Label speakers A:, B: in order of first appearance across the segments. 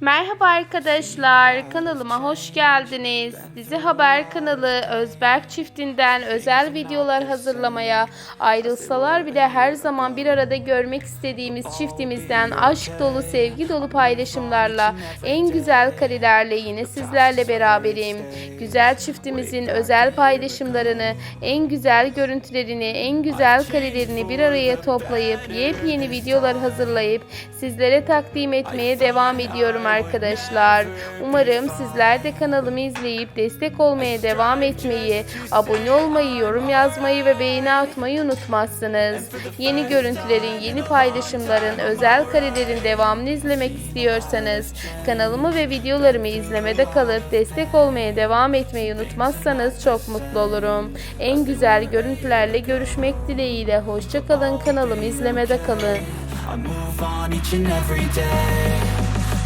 A: Merhaba arkadaşlar, kanalıma hoş geldiniz. Dizi Haber kanalı Özberk çiftinden özel videolar hazırlamaya, ayrılsalar bile her zaman bir arada görmek istediğimiz çiftimizden aşk dolu, sevgi dolu paylaşımlarla, en güzel karelerle yine sizlerle beraberim. Güzel çiftimizin özel paylaşımlarını, en güzel görüntülerini, en güzel karelerini bir araya toplayıp yepyeni videolar hazırlayıp sizlere takdim etmeye devam ediyorum arkadaşlar. Umarım sizler de kanalımı izleyip destek olmaya devam etmeyi, abone olmayı, yorum yazmayı ve beğeni atmayı unutmazsınız. Yeni görüntülerin, yeni paylaşımların, özel karelerin devamını izlemek istiyorsanız kanalımı ve videolarımı izlemede kalıp destek olmaya devam etmeyi unutmazsanız çok mutlu olurum. En güzel görüntülerle görüşmek dileğiyle hoşçakalın kanalımı izlemede kalın.
B: I move on each and every day.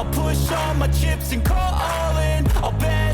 B: I'll push all my chips and call all in. I'll bet